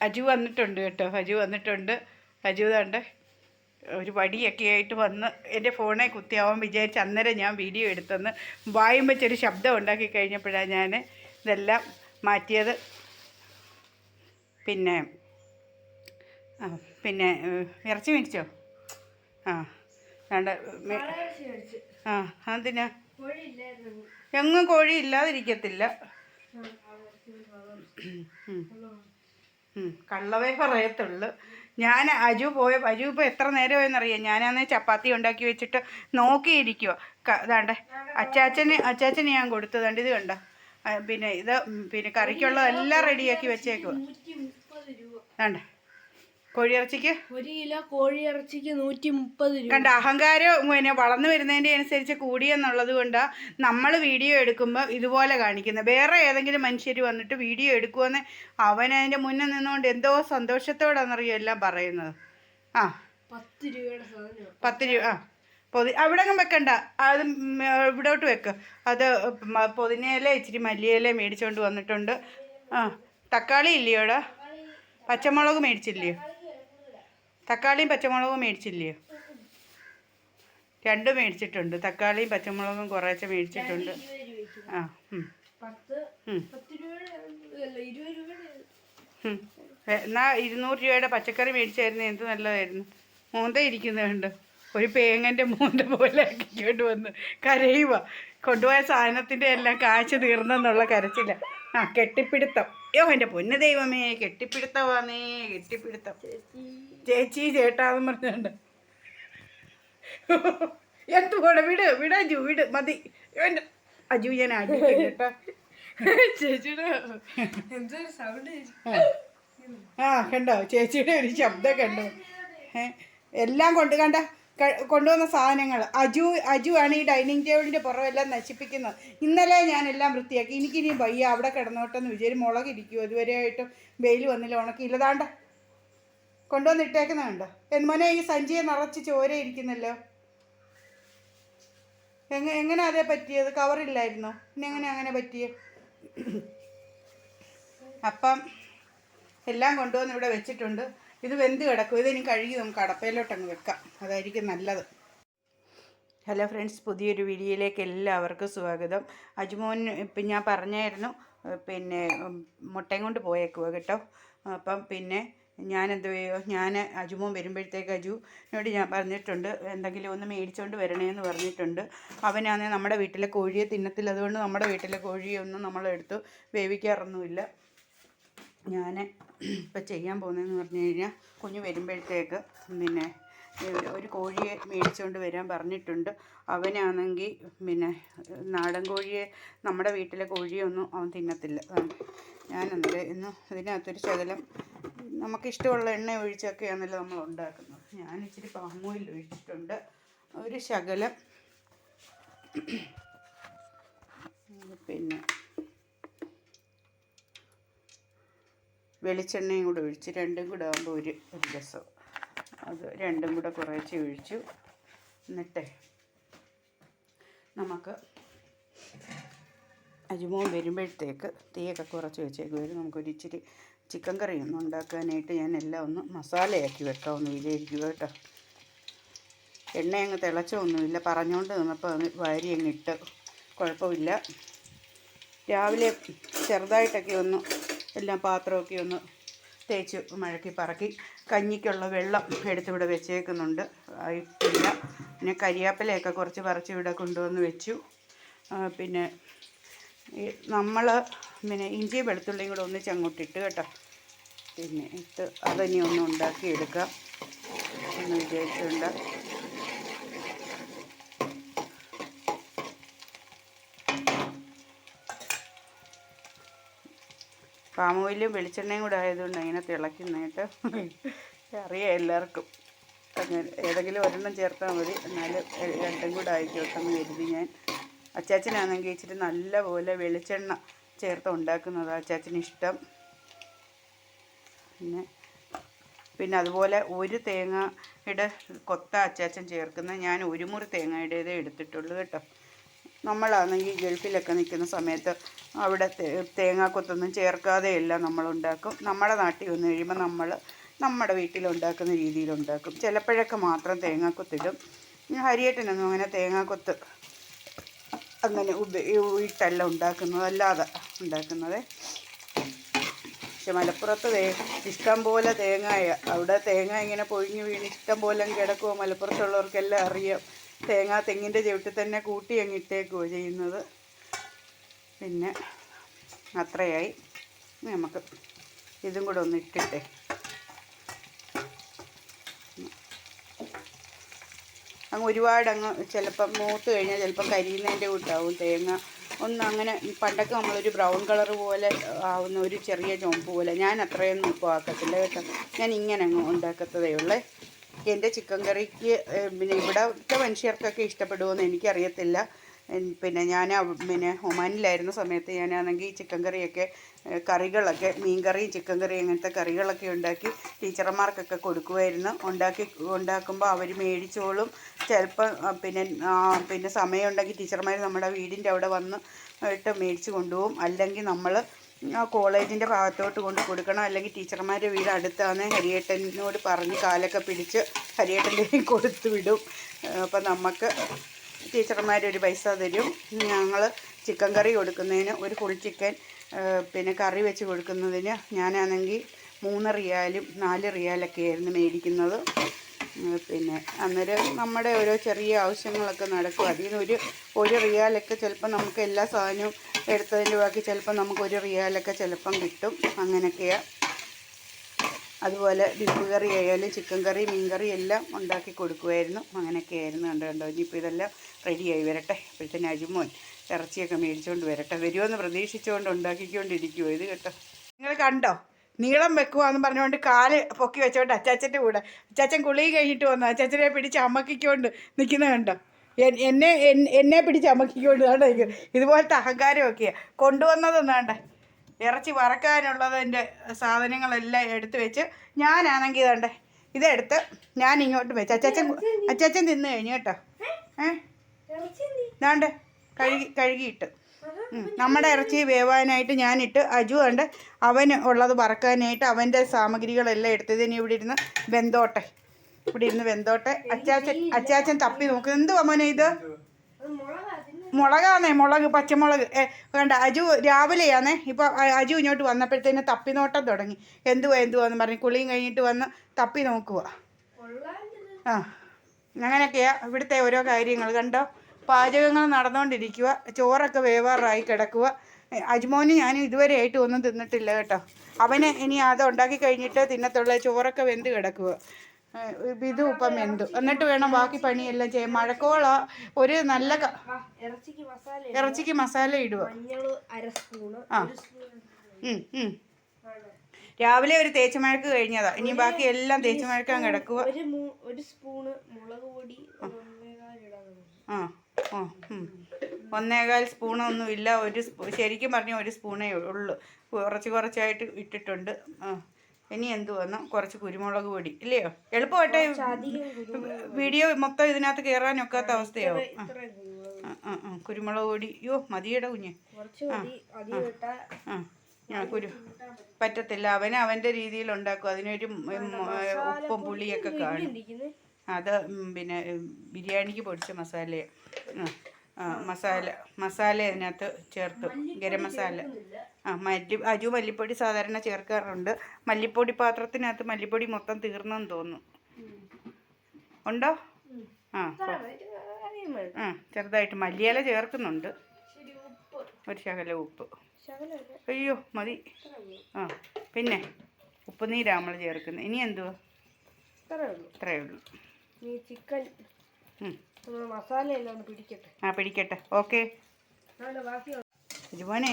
അജു വന്നിട്ടുണ്ട് കേട്ടോ അജു വന്നിട്ടുണ്ട് അജു തണ്ട് ഒരു വടിയൊക്കെ ആയിട്ട് വന്ന് എന്റെ ഫോണെ കുത്തിയാവാൻ വിചാരിച്ച് അന്നേരം ഞാൻ വീഡിയോ എടുത്തെന്ന് വായും വെച്ചൊരു ശബ്ദം ഉണ്ടാക്കി കഴിഞ്ഞപ്പോഴാണ് ഞാൻ ഇതെല്ലാം മാറ്റിയത് പിന്നെ ആ പിന്നെ ഇറച്ചി മേടിച്ചോ ആ വേണ്ട ആ അതിനാ എങ്ങും കോഴി ഇല്ലാതിരിക്കത്തില്ല കള്ളവേ പറയത്തുള്ളു. ഞാൻ അജു പോയ അജു ഇപ്പോൾ എത്ര നേരമായെന്നറിയാം? ഞാനാന്ന് ചപ്പാത്തി ഉണ്ടാക്കി വെച്ചിട്ട് നോക്കിയിരിക്കുവോ. ഇതാണ്ട് അച്ചാച്ചന് അച്ചാച്ചന് ഞാൻ കൊടുത്തതുണ്ട് ഇത് കണ്ട? പിന്നെ ഇത് പിന്നെ കറിക്കുള്ളതെല്ലാം റെഡിയാക്കി രൂപ വേണ്ട കോഴിയിറച്ചിക്ക്? ഒരു കിലോ കോഴി ഇറച്ചിക്ക് നൂറ്റി മുപ്പത് രൂപ. കണ്ട അഹങ്കാരം പിന്നെ വളർന്നു വരുന്നതിന്റെ അനുസരിച്ച് കൂടിയെന്നുള്ളത് കൊണ്ട് നമ്മൾ വീഡിയോ എടുക്കുമ്പോൾ ഇതുപോലെ കാണിക്കുന്നത് വേറെ ഏതെങ്കിലും മനുഷ്യർ വന്നിട്ട് വീഡിയോ എടുക്കുമെന്ന് അവൻ അതിന്റെ മുന്നിൽ നിന്നുകൊണ്ട് എന്തോ സന്തോഷത്തോടാണെന്നറിയോ എല്ലാം പറയുന്നത്. ആ. പത്ത് രൂപയുടെ സാധനം. പത്ത് രൂപ ആ. പൊതി അവിടെ അങ്ങ് വെക്കണ്ട. അത് ഇവിടോട്ട് വെക്ക്. അത് പുതിനയില ഇച്ചിരി മല്ലിയില മേടിച്ചുകൊണ്ട് വന്നിട്ടുണ്ട്. ആ തക്കാളി ഇല്ലയോടാ? പച്ചമുളക് മേടിച്ചില്ലയോ? തക്കാളിയും പച്ചമുളകും മേടിച്ചില്ലയോ രണ്ടും മേടിച്ചിട്ടുണ്ട്. തക്കാളിയും പച്ചമുളകും കുറേശ്ശെ മേടിച്ചിട്ടുണ്ട്. ആ എന്നാ ഇരുന്നൂറ് രൂപയുടെ പച്ചക്കറി മേടിച്ചായിരുന്നു. എന്ത് നല്ലതായിരുന്നു. മൂന്ത ഇരിക്കുന്നുണ്ട് ഒരു പേങ്ങന്റെ മൂന്ത പോലെ ആക്കിക്കൊണ്ട് വന്ന് കരയുക കൊണ്ടുപോയ സാധനത്തിന്റെ എല്ലാം കാശ് തീർന്നെന്നുള്ള കരച്ചില്ല ആ കെട്ടിപ്പിടുത്തം. അയ്യോ എന്റെ പൊന്നു ദൈവമേ കെട്ടിപ്പിടുത്തമാന്നേ കെട്ടിപ്പിടുത്തം. ചേച്ചി. ചേട്ടാന്ന് പറഞ്ഞുണ്ട് എന്തുകൂടെ വിട് വിട് അജു വിട്. മതി. എന്റെ അജു ഞാൻ അടിക്കും കേട്ടോ. ചേച്ചിയുടെ എന്തൊരു സൗണ്ട് ആ കണ്ടോ? ചേച്ചിയുടെ ഒരു ശബ്ദം കണ്ടോ? ഏ എല്ലാം കൊണ്ട് കണ്ട? കൊണ്ടുവന്ന സാധനങ്ങൾ. അജു അജു ആണ് ഈ ഡൈനിങ് ടേബിളിന്റെ പുറമെല്ലാം നശിപ്പിക്കുന്നത്. ഇന്നലെ ഞാൻ എല്ലാം വൃത്തിയാക്കി. എനിക്കിനി വയ്യ. അവിടെ കിടന്നോട്ടെന്ന് വിചാരിച്ച് മുളക് ഇരിക്കുമോ ഇതുവരെയായിട്ടും വെയിൽ വന്നില്ല ഉണക്കിയില്ലതാണ്ട കൊണ്ടുവന്ന് ഇട്ടേക്കുന്നുണ്ടോ എന്മോനെ ഈ സഞ്ചിയെ നിറച്ച് ചോര ഇരിക്കുന്നല്ലോ. എങ്ങനെ എങ്ങനെ അതേ പറ്റിയത്? കവറില്ലായിരുന്നോ പിന്നെ എങ്ങനെ അങ്ങനെ പറ്റിയ? അപ്പം എല്ലാം കൊണ്ടുവന്ന് ഇവിടെ വെച്ചിട്ടുണ്ട്. ഇത് വെന്ത് കിടക്കും. ഇതിനി കഴുകി നമുക്ക് അടപ്പയിലോട്ടങ്ങ് വെക്കാം. അതായിരിക്കും നല്ലത്. ഹലോ ഫ്രണ്ട്സ് പുതിയൊരു വീഡിയോയിലേക്ക് എല്ലാവർക്കും സ്വാഗതം. അജ്മോൻ ഇപ്പം ഞാൻ പറഞ്ഞായിരുന്നു പിന്നെ മുട്ടയും കൊണ്ട് പോയേക്കുക കേട്ടോ. അപ്പം പിന്നെ ഞാൻ എന്ത് ചെയ്യോ? ഞാൻ അജുമോൻ വരുമ്പോഴത്തേക്ക് അജുവിനോട് ഞാൻ പറഞ്ഞിട്ടുണ്ട് എന്തെങ്കിലും ഒന്ന് മേടിച്ചുകൊണ്ട് വരണേന്ന് പറഞ്ഞിട്ടുണ്ട്. അവനാണെങ്കിൽ നമ്മുടെ വീട്ടിലെ കോഴിയെ തിന്നത്തില്ല. അതുകൊണ്ട് നമ്മുടെ വീട്ടിലെ കോഴിയൊന്നും നമ്മളെടുത്ത് വേവിക്കാറൊന്നുമില്ല. ഞാൻ ഇപ്പം ചെയ്യാൻ പോകുന്നതെന്ന് പറഞ്ഞു കഴിഞ്ഞാൽ കുഞ്ഞ് വരുമ്പോഴത്തേക്ക് പിന്നെ ഒരു- കോഴിയെ മേടിച്ചുകൊണ്ട് വരാൻ പറഞ്ഞിട്ടുണ്ട്. അവനാണെങ്കിൽ പിന്നെ നാടൻ കോഴിയെ നമ്മുടെ വീട്ടിലെ കോഴിയൊന്നും അവൻ തിന്നത്തില്ല. അന്നേരം ഇന്ന് ഇതിനകത്തൊരു ശകലം നമുക്കിഷ്ടമുള്ള എണ്ണ ഒഴിച്ചൊക്കെയാണല്ലോ നമ്മൾ ഉണ്ടാക്കുന്നത്. ഞാൻ ഇച്ചിരി പാമോയിൽ ഒഴിച്ചിട്ടുണ്ട്. ഒരു ശകലം. പിന്നെ വെളിച്ചെണ്ണയും കൂടെ ഒഴിച്ച് രണ്ടും കൂടെ ആകുമ്പോൾ ഒരു ഒരു രസം. അത് രണ്ടും കൂടെ കുറേശ്ശെ ഒഴിച്ചു. എന്നിട്ടേ നമുക്ക് അജുമോൻ വരുമ്പോഴത്തേക്ക് തീയൊക്കെ കുറച്ച് വെച്ചേക്കുമായിരുന്നു നമുക്കൊരു ഇച്ചിരി ചിക്കൻ കറി ഉണ്ടാക്കാനായിട്ട് ഞാൻ എല്ലാം ഒന്ന് മസാലയാക്കി വെക്കാമെന്ന് വിചാരിക്കുക കേട്ടോ. എണ്ണ അങ്ങ് തിളച്ചൊന്നുമില്ല. പറഞ്ഞുകൊണ്ട് നിന്നപ്പോൾ അത് വാരി അങ്ങ് ഇട്ട് കുഴപ്പമില്ല. രാവിലെ ചെറുതായിട്ടൊക്കെ ഒന്ന് എല്ലാം പാത്രമൊക്കെ ഒന്ന് തേച്ച് മഴക്കി പറക്കി. കഞ്ഞിക്കുള്ള വെള്ളം എടുത്തിവിടെ വെച്ചേക്കുന്നുണ്ട്. ആയിട്ടില്ല പിന്നെ കരിയാപ്പിലയൊക്കെ കുറച്ച് പറിച്ച് ഇവിടെ കൊണ്ടുവന്ന് വെച്ചു. പിന്നെ നമ്മൾ പിന്നെ ഇഞ്ചി വെളുത്തുള്ളിയും കൂടെ ഒന്നിച്ച് അങ്ങോട്ടിട്ട് കേട്ടോ. പിന്നെ ഇട്ട് അതിനി ഒന്ന് ഉണ്ടാക്കിയെടുക്കാം. എന്ന് വിചാരിച്ചിട്ടുണ്ട് പാം വെളിച്ചെണ്ണയും കൂടെ ആയതുകൊണ്ട് ഇങ്ങനെ തിളക്കുന്നതായിട്ട് അറിയാം എല്ലാവർക്കും. അങ്ങനെ ഏതെങ്കിലും ഒരെണ്ണം ചേർത്താൽ മതി. എന്നാലും രണ്ടും കൂടെ ആയിക്കോട്ടെന്ന് കരുതി ഞാൻ. അച്ചാച്ചനാണെങ്കിൽ ഇച്ചിരി നല്ല പോലെ വെളിച്ചെണ്ണ ചേർത്ത് ഉണ്ടാക്കുന്നത് അച്ചാച്ചന് ഇഷ്ടം പിന്നെ പിന്നെ അതുപോലെ ഒരു തേങ്ങയുടെ കൊത്ത അച്ചാച്ചൻ ചേർക്കുന്ന ഞാൻ ഒരു മുറി തേങ്ങയുടേതേ എടുത്തിട്ടുള്ളൂ കേട്ടോ. നമ്മളാണെങ്കിൽ ഗൾഫിലൊക്കെ നിൽക്കുന്ന സമയത്ത് അവിടെ തേങ്ങാക്കൊത്തൊന്നും ചേർക്കാതെയല്ല നമ്മളുണ്ടാക്കും. നമ്മുടെ നാട്ടിൽ വന്നു കഴിയുമ്പോൾ നമ്മൾ നമ്മുടെ വീട്ടിലുണ്ടാക്കുന്ന രീതിയിലുണ്ടാക്കും. ചിലപ്പോഴൊക്കെ മാത്രം തേങ്ങാക്കൊത്തിടും. ഹരിയേട്ടനൊന്നും അങ്ങനെ തേങ്ങാക്കൊത്ത് അങ്ങനെ ഇട്ടല്ല ഉണ്ടാക്കുന്നത് അല്ലാതെ ഉണ്ടാക്കുന്നത്. പക്ഷെ മലപ്പുറത്ത് തേ ഇഷ്ടം പോലെ തേങ്ങായ അവിടെ തേങ്ങ ഇങ്ങനെ പൊഴിഞ്ഞു വീണ് ഇഷ്ടം പോലെ കിടക്കുമോ മലപ്പുറത്തുള്ളവർക്കെല്ലാം അറിയാം. തേങ്ങ തെങ്ങിന്റെ ചവിട്ടിൽ തന്നെ കൂട്ടി അങ്ങ് ഇട്ടേക്കുമോ ചെയ്യുന്നത്. പിന്നെ അത്രയായി. നമുക്ക് ഇതും കൂടെ ഒന്ന് ഇട്ടിട്ടെ. അങ്ങ് ഒരുപാട് അങ്ങ് ചിലപ്പം മൂത്ത് കഴിഞ്ഞാൽ ചിലപ്പം കരിയുന്നതിന്റെ കൂട്ടാവും തേങ്ങ. ഒന്ന് അങ്ങനെ പണ്ടൊക്കെ നമ്മളൊരു ബ്രൗൺ കളർ പോലെ ആവുന്ന ഒരു ചെറിയ ചുമപ്പ് പോലെ. ഞാൻ അത്രയൊന്നും ഇപ്പോൾ ആക്കത്തില്ല കേട്ടോ. ഞാൻ ഇങ്ങനെ അങ്ങ് ഉണ്ടാക്കത്തതേ ഉള്ളേ. എന്റെ ചിക്കൻ കറിക്ക് പിന്നെ ഇവിടുത്തെ മനുഷ്യർക്കൊക്കെ ഇഷ്ടപ്പെടുമെന്ന് എനിക്കറിയത്തില്ല. പിന്നെ ഞാൻ പിന്നെ ഒമാനിലായിരുന്ന സമയത്ത് ഞാനാണെങ്കിൽ ചിക്കൻ കറിയൊക്കെ കറികളൊക്കെ മീൻ കറിയും ചിക്കൻ കറിയും അങ്ങനത്തെ കറികളൊക്കെ ഉണ്ടാക്കി ടീച്ചർമാർക്കൊക്കെ കൊടുക്കുമായിരുന്നു ഉണ്ടാക്കി ഉണ്ടാക്കുമ്പോൾ അവർ മേടിച്ചോളും. ചിലപ്പോൾ പിന്നെ പിന്നെ പിന്നെ സമയമുണ്ടെങ്കിൽ ടീച്ചർമാർ നമ്മുടെ വീടിന്റെ അവിടെ വന്ന് ഇട്ട് മേടിച്ച് കൊണ്ടുപോകും. അല്ലെങ്കിൽ നമ്മൾ ആ കോളേജിന്റെ ഭാഗത്തോട്ട് കൊണ്ട് കൊടുക്കണം. അല്ലെങ്കിൽ ടീച്ചർമാരുടെ വീട് അടുത്താണ് ഹരിയേട്ടനോട് പറഞ്ഞ് കാലൊക്കെ പിടിച്ച് ഹരിയേട്ടന്റെ കൊടുത്തു വിടും. അപ്പം നമുക്ക് ടീച്ചർമാരൊരു പൈസ തരും. ഞങ്ങൾ ചിക്കൻ കറി കൊടുക്കുന്നതിന് ഒരു ഫുൾ ചിക്കൻ പിന്നെ കറി വെച്ച് കൊടുക്കുന്നതിന് ഞാനാണെങ്കിൽ മൂന്ന് റിയാലും നാല് റിയാലൊക്കെ ആയിരുന്നു മേടിക്കുന്നത്. പിന്നെ അന്നേരം നമ്മുടെ ഓരോ ചെറിയ ആവശ്യങ്ങളൊക്കെ നടക്കും. അതിൽ നിന്ന് ഒരു ഒരു റിയാലൊക്കെ ചിലപ്പോൾ നമുക്ക് എല്ലാ സാധനവും എടുത്തതിന്റെ ബാക്കി ചിലപ്പോൾ നമുക്ക് ഒരു റിയാലൊക്കെ ചിലപ്പം കിട്ടും. അങ്ങനെയൊക്കെയാണ് അതുപോലെ ബീഫ് കറി ആയാലും ചിക്കൻ കറി മീൻ കറി എല്ലാം ഉണ്ടാക്കി കൊടുക്കുമായിരുന്നു അങ്ങനെയൊക്കെയായിരുന്നു കണ്ടോ കണ്ടോ. ഇനിയിപ്പോൾ ഇതെല്ലാം റെഡിയായി വരട്ടെ. അപ്പോഴത്തേന് അജുമോൻ ഇറച്ചിയൊക്കെ മേടിച്ചുകൊണ്ട് വരട്ടെ. വരുമെന്ന് പ്രതീക്ഷിച്ചുകൊണ്ട് ഉണ്ടാക്കിക്കൊണ്ടിരിക്കുമോ ഇത് കേട്ടോ. നിങ്ങൾ കണ്ടോ? നീളം വെക്കുക എന്ന് പറഞ്ഞുകൊണ്ട് കാൽ പൊക്കി വെച്ചോണ്ട് അച്ചാച്ചന്റെ കൂടെ. അച്ചാച്ചൻ കുളി കഴിഞ്ഞിട്ട് വന്നു. അച്ചാച്ചനെ പിടിച്ച് അമ്മക്കിക്കൊണ്ട് നിൽക്കുന്ന കണ്ടോ? എന്നെ എന്നെ പിടിച്ച് അമ്മക്കിക്കൊണ്ട് കണ്ടോ? ഇതുപോലത്തെ അഹങ്കാരമൊക്കെയാണ് വേണ്ട ഇറച്ചി വറക്കാനുള്ളതിന്റെ സാധനങ്ങളെല്ലാം എടുത്ത് വെച്ച് ഞാനാണെങ്കിൽ ഇതണ്ടേ ഇതെടുത്ത് ഞാൻ ഇങ്ങോട്ട് വെച്ച്. അച്ചാച്ചൻ അച്ചാച്ചൻ തിന്നു കഴിഞ്ഞു കേട്ടോ. ഏ? ഇതാണ്ട് കഴുകി കഴുകിയിട്ട്. നമ്മുടെ ഇറച്ചി വേവാനായിട്ട് ഞാനിട്ട് അജു ഉണ്ട് അവന് ഉള്ളത് വറക്കാനായിട്ട് അവന്റെ സാമഗ്രികളെല്ലാം എടുത്തത് ഇനി ഇവിടെ ഇരുന്ന് വെന്തോട്ടെ. ഇവിടെ ഇരുന്ന് വെന്തോട്ടെ. അച്ചാച്ചൻ അച്ചാച്ചൻ തപ്പി നോക്ക്. എന്ത് അമ്മനെ ഇത്? മുളകാന്നേ മുളക് പച്ചമുളക്. വേണ്ട അജു രാവിലെയാന്നേ. ഇപ്പൊ അജു ഇങ്ങോട്ട് വന്നപ്പോഴത്തേന് തപ്പി നോട്ടം തുടങ്ങി. എന്തുവാ എന്തുവാന്ന് പറഞ്ഞു കുളിയും കഴിഞ്ഞിട്ട് വന്ന് തപ്പി നോക്കുക ആ അങ്ങനെയൊക്കെയാ ഇവിടുത്തെ ഓരോ കാര്യങ്ങൾ. കണ്ടോ? പാചകങ്ങൾ നടന്നുകൊണ്ടിരിക്കുക ചോറൊക്കെ വേവാറായി കിടക്കുക അജ്മോന് ഞാൻ ഇതുവരെ ആയിട്ട് ഒന്നും തിന്നിട്ടില്ല കേട്ടോ. അവന് ഇനി അത് ഉണ്ടാക്കി കഴിഞ്ഞിട്ട് തിന്നത്തുള്ള ചോറൊക്കെ വെന്ത് കിടക്കുക ഇത് ഇപ്പം വെന്തു. എന്നിട്ട് വേണം ബാക്കി പണിയെല്ലാം ചെയ്യാൻ. മഴക്കോള ഒരു നല്ല ഇറച്ചിക്ക് മസാല ഇടുക ആ. രാവിലെ ഒരു തേച്ചുമഴക്ക് കഴിഞ്ഞതാ. ഇനി ബാക്കി എല്ലാം തേച്ചുമഴക്കാൻ കിടക്കുക ഒരു ഒരു സ്പൂണ് മുളക് പൊടി ഒരു ഒന്നേകാൽ ഇടാൻ ആ ആ ഉം. ഒന്നേകാൽ സ്പൂണൊന്നും ഇല്ല ഒരു ശരിക്കും പറഞ്ഞാൽ ഒരു സ്പൂണേ ഉള്ളൂ. കുറച്ച് കുറച്ചായിട്ട് ഇട്ടിട്ടുണ്ട്. ഇനി എന്തു വന്നു? കുറച്ച് കുരുമുളക് പൊടി. ഇല്ലയോ? എളുപ്പമായിട്ടെ വീഡിയോ മൊത്തം ഇതിനകത്ത് കയറാനൊക്കാത്ത അവസ്ഥയാവും. ആ. കുരുമുളക് ആ. കുരുമുളക് പൊടി. യോ മതിയുടെ കുഞ്ഞ്. ആ കുരു പറ്റത്തില്ല. അവന് അവന്റെ രീതിയിൽ ഉണ്ടാക്കും. അതിനൊരു ഉപ്പും പുളിയൊക്കെ കാണും. അത് പിന്നെ ബിരിയാണിക്ക് പൊടിച്ച മസാലയാണ് ആ. മസാല മസാല അതിനകത്ത് ചേർക്കും ഗരം മസാല. ആ മല്ലി അജു മല്ലിപ്പൊടി സാധാരണ ചേർക്കാറുണ്ട്. മല്ലിപ്പൊടി പാത്രത്തിനകത്ത് മല്ലിപ്പൊടി മൊത്തം തീർന്നെന്ന് തോന്നുന്നു. ഉണ്ടോ? ആ ആ ചെറുതായിട്ട് മല്ലിയില ചേർക്കുന്നുണ്ട്. ഒരു ശകല ഉപ്പ്. അയ്യോ മതി. ആ പിന്നെ ഉപ്പുനീരാ നമ്മൾ ചേർക്കുന്നത് ഇനി എന്തുവാ? ഇത്രയേ ഉള്ളൂ. ഇത്രയേ ഉള്ളൂ. ഈ ചിക്കൻ. ഉം. മസാല എല്ലാം ഒന്ന് പിടിക്കട്ടെ. ആ പിടിക്കട്ടെ. ഓക്കെ. യജമാനെ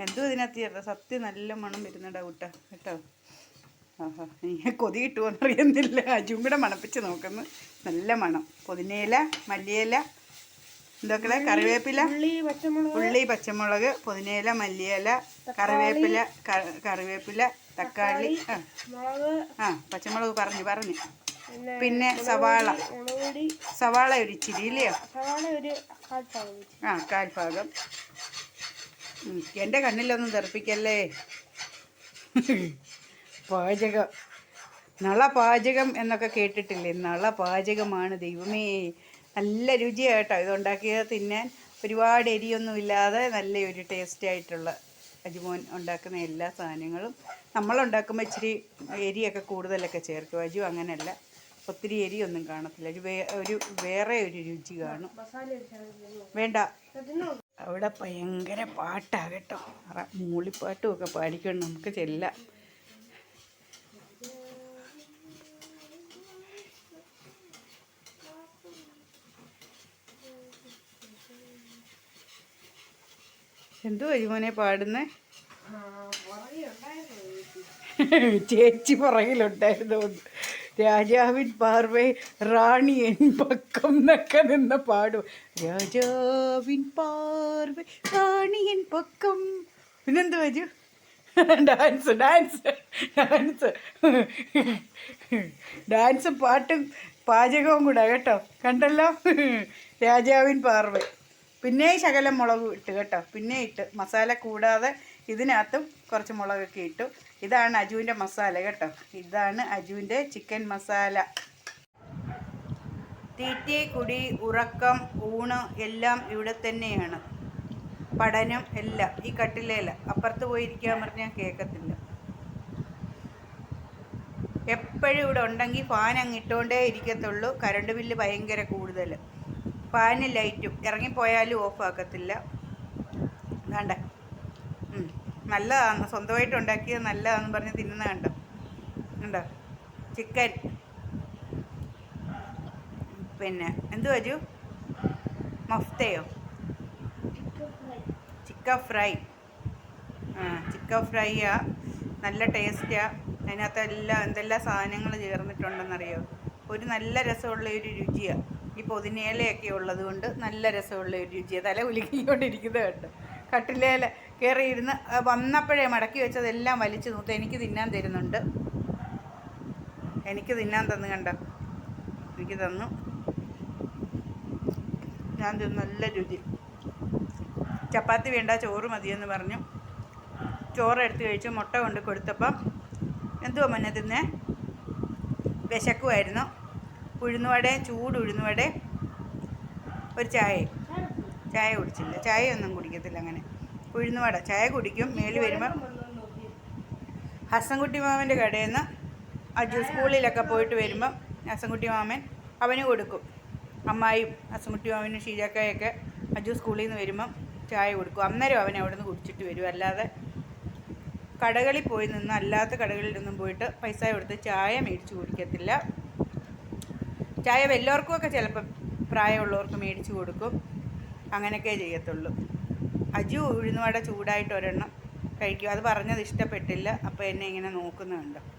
എന്തോ ഇതിനകത്ത് ചേർത്ത? സത്യം നല്ല മണം വരുന്നുണ്ടാ കൂട്ട. കേട്ടോ? ആഹാ നീ കൊതി കിട്ടുമോന്ന് അറിയുന്നില്ല. അജും കൂടെ മണപ്പിച്ച് നോക്കുന്നു. നല്ല മണം. പുതിനയില മല്ലിയില എന്തൊക്കെ കറിവേപ്പില. ഉള്ളി പച്ചമുളക്. പുതിനയില മല്ലിയില കറിവേപ്പില കറിവേപ്പില തക്കാളി. ആ പച്ചമുളക് പറഞ്ഞു പറഞ്ഞു. പിന്നെ സവാള. സവാള ഒരു ഇച്ചിരി ഇല്ലയോ സവാള ഒരു ആ കാൽഭാഗം എന്റെ കണ്ണിലൊന്നും തെറിപ്പിക്കല്ലേ? പാചകം. നള പാചകം എന്നൊക്കെ കേട്ടിട്ടില്ലേ? നള പാചകമാണ് ദൈവമേ. നല്ല രുചിയാട്ടോ ഇതുണ്ടാക്കിയത് തിന്നാൻ ഒരുപാട് എരിയൊന്നുമില്ലാതെ നല്ല ഒരു ടേസ്റ്റി ആയിട്ടുള്ള അജുമോൻ ഉണ്ടാക്കുന്ന എല്ലാ സാധനങ്ങളും. നമ്മളുണ്ടാക്കുമ്പോൾ ഇച്ചിരി എരിയൊക്കെ കൂടുതലൊക്കെ ചേർക്കും. അജു അങ്ങനെയല്ല ഒത്തിരി എരിയൊന്നും കാണത്തില്ല. ഒരു വേ ഒരു വേറെ ഒരു രുചി കാണും. വേണ്ട. അവിടെ ഭയങ്കര പാട്ടാണ് കേട്ടോ. മൂളിപ്പാട്ടും ഒക്കെ പാടിക്കൊണ്ട് നമുക്ക് ചെല്ലാം. എന്തോ അരിമോനെ പാടുന്നേ? ചേച്ചി പുറകിലുണ്ടായിരുന്നു. രാജാവിൻ പാർവേ റാണി എൻ പക്കം എന്നൊക്കെ പാടും. രാജാവിൻ പാർവേ റാണി എൻ പക്കം. പിന്നെന്ത് വരൂ? Dance dance dance. ഡാൻസും പാട്ടും പാചകവും കൂടെ കേട്ടോ. കണ്ടല്ലോ? രാജാവിൻ പാർവേ. പിന്നെ ശകലം മുളക് ഇട്ട് കേട്ടോ. പിന്നെ ഇട്ട് മസാല കൂടാതെ ഇതിനകത്തും കുറച്ച് മുളകൊക്കെ ഇട്ടു. ഇതാണ് അജുവിന്റെ മസാല കേട്ടോ. ഇതാണ് അജുവിന്റെ ചിക്കൻ മസാല. തീറ്റി കുടി ഉറക്കം ഊണ് എല്ലാം ഇവിടെ തന്നെയാണ്. പഠനം എല്ലാം ഈ കട്ടിലേല അപ്പുറത്ത് പോയിരിക്കാൻ പറഞ്ഞാൽ കേൾക്കത്തില്ല. എപ്പോഴും ഇവിടെ ഉണ്ടെങ്കിൽ ഫാൻ അങ്ങ് ഇട്ടുകൊണ്ടേ ഇരിക്കത്തുള്ളൂ. കറണ്ട് ബില്ല് ഭയങ്കര കൂടുതൽ. ഫാന് ലൈറ്റും ഇറങ്ങിപ്പോയാലും ഓഫ് ആക്കത്തില്ല. വേണ്ട. നല്ലതാണ്. സ്വന്തമായിട്ട് ഉണ്ടാക്കിയത് നല്ലതാണെന്ന് പറഞ്ഞ് തിന്നുന്ന കണ്ടോ? കണ്ടോ? ചിക്കൻ. പിന്നെ എന്ത് വജു മഫ്തയോ? Chicken fry. ആ ചിക്കൻ ഫ്രൈയാ. നല്ല ടേസ്റ്റാ. അതിനകത്ത് എല്ലാം എന്തെല്ലാം സാധനങ്ങൾ ചേർന്നിട്ടുണ്ടെന്നറിയോ? ഒരു നല്ല രസമുള്ള ഒരു രുചിയാണ് ഈ പൊതിനയിലയൊക്കെ ഉള്ളത് കൊണ്ട് നല്ല രസമുള്ള ഒരു രുചിയാണ് തല ഉലുക്കിക്കൊണ്ടിരിക്കുന്നത് കേട്ടോ കട്ടിലേല കയറിയിരുന്ന് വന്നപ്പോഴേ മടക്കി വെച്ചതെല്ലാം വലിച്ചു നൂത്ത് എനിക്ക് തിന്നാൻ തരുന്നുണ്ട്. എനിക്ക് തിന്നാൻ തന്നു കണ്ട? എനിക്ക് തന്നു. ഞാൻ തിന്നു നല്ല രുചി. ചപ്പാത്തി വേണ്ട ചോറ് മതിയെന്ന് പറഞ്ഞു. ചോറ് എടുത്ത് കഴിച്ചു മുട്ട കൊണ്ട് കൊടുത്തപ്പം എന്തുവാ മുന്നേ തിന്നേ? വിശക്കുമായിരുന്നു ഉഴുന്നുവടയും ചൂട് ഉഴുന്നുവടയും ഒരു ചായയും. ചായ കുടിച്ചില്ല. ചായ ഒന്നും കുടിക്കത്തില്ല അങ്ങനെ. ഉഴുന്നുവട. ചായ കുടിക്കും. മേൽ വരുമ്പോൾ ഹസൻകുട്ടി മാമന്റെ കടയിൽ നിന്ന് അജു സ്കൂളിലൊക്കെ പോയിട്ട് വരുമ്പം ഹസൻകുട്ടി മാമൻ അവന് കൊടുക്കും. അമ്മായും ഹസൻകുട്ടി മാമനും ഷീജാക്കായൊക്കെ അജു സ്കൂളിൽ നിന്ന് വരുമ്പം ചായ കൊടുക്കും. അന്നേരം അവൻ അവിടെ നിന്ന് കുടിച്ചിട്ട് വരും. അല്ലാതെ കടകളിൽ പോയി നിന്ന് അല്ലാത്ത നിന്നും പോയിട്ട് പൈസ കൊടുത്ത് ചായ മേടിച്ച് കുടിക്കത്തില്ല. ചായ വല്ലവർക്കുമൊക്കെ ചിലപ്പം പ്രായമുള്ളവർക്ക് മേടിച്ച് കൊടുക്കും. അങ്ങനെയൊക്കെ ചെയ്യത്തുള്ളൂ. അജു ഉഴുന്നുവട ചൂടായിട്ട് ഒരെണ്ണം കഴിക്കും. അത് പറഞ്ഞത് ഇഷ്ടപ്പെട്ടില്ല. അപ്പോൾ എന്നെ ഇങ്ങനെ നോക്കുന്നുണ്ട്.